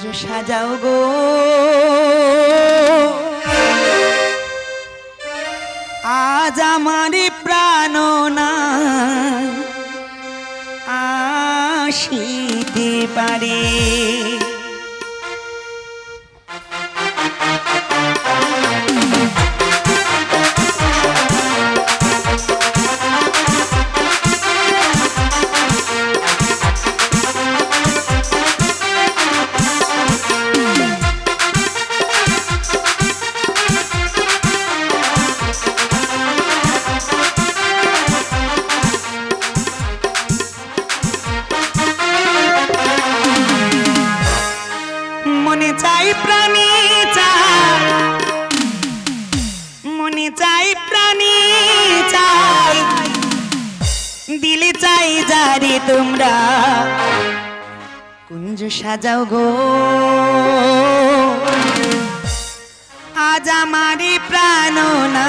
কুঞ্জ সাজাও গো। আজ আমার প্রাণ না আসিতে পারে। চাই জারি তোমরা। কুঞ্জ সাজাও গো। আজ আমারে প্রাণ না।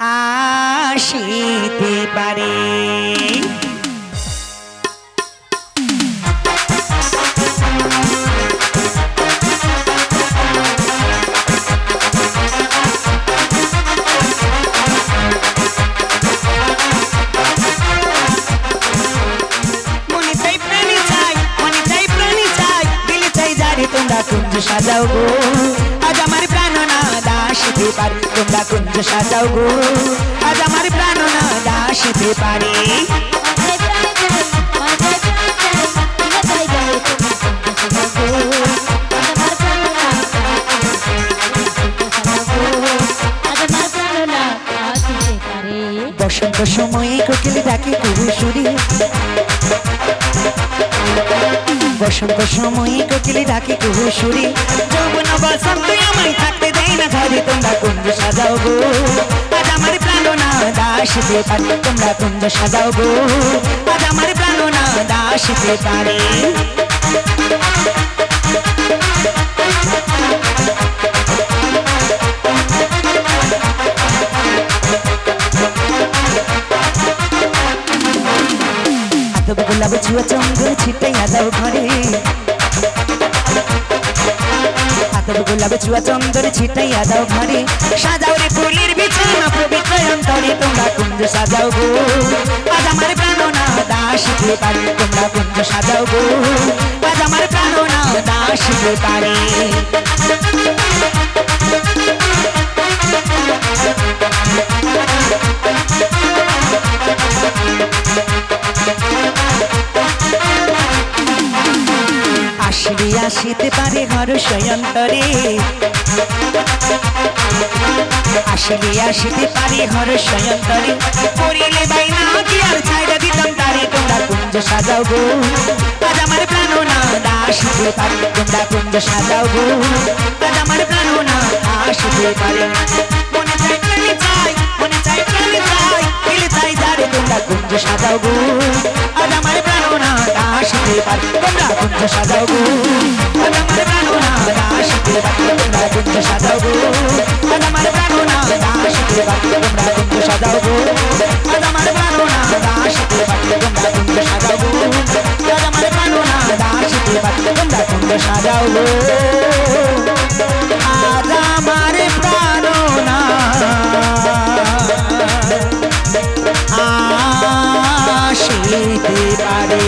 আসিতে পারে কুঞ্জ সাজাও গো। আজ আমার প্রাণ না দাসিতে পারে, তোমরা কুঞ্জ সাজাও গো। আজ আমার প্রাণ না দাসিতে পারে। বসন্ত সময়ে কোকিল ডাকে কুহুসুরি বসন্ত সময়ে কোকিল ডাকে কুহুসুরি যৌবন বসন্ত আমায় থাকতে দেয় না ঘরে, তোমরা কুঞ্জ সাজাও গো। আজ আমার প্রাণ না দাসিতে পারে, তোমরা কুঞ্জ সাজাও গো। আজ আমার প্রাণ না দাসিতে পারে। গোলাপ ছুয়া চঙ্গল ছিটাইয়া দাও ঘরে আদব গোলাপ ছুয়া চন্দর ছিটাইয়া দাও ঘরে সাজাও রে ফুলের বিছানা পবিত্র অন্তরে তোমরা কুঞ্জ সাজাও গো আজ আমার প্রাণ না দাসিতে পারে তোমরা কুঞ্জ সাজাও গো আজ আমার প্রাণ না দাসিতে পারে আসিতে পারে ঘর সয়ন্তরে। আসলে আসিতে পারে ঘর সয়ন্তরে। করিলে বাইনা কি আর ছাইড়া দিতাম তারে তোমরা কুঞ্জ সাজাও গো। আজ আমার প্রাণ না আসিতে পারে তোমরা কুঞ্জ সাজাও গো। আজ আমার প্রাণ না আসিতে পারে। মনে চাই প্রাণী চাই, মনে চাই প্রাণী চাই, দিলে চাই যারে তোমরা কুঞ্জ সাজাও গো। আজ আমার প্রাণ না আসিতে পারে তোমরা কুঞ্জ সাজাও গো। সাজাও গো আজ আমার প্রাণ না আসিতে পারে তোমরা সাজাও গো আজ আমার প্রাণ না আসিতে পারে তোমরা সাজাও গো আজ আমার প্রাণ না আসিতে পারে তোমরা সাজাও গো আজ আমার প্রাণ না আসিতে পারে।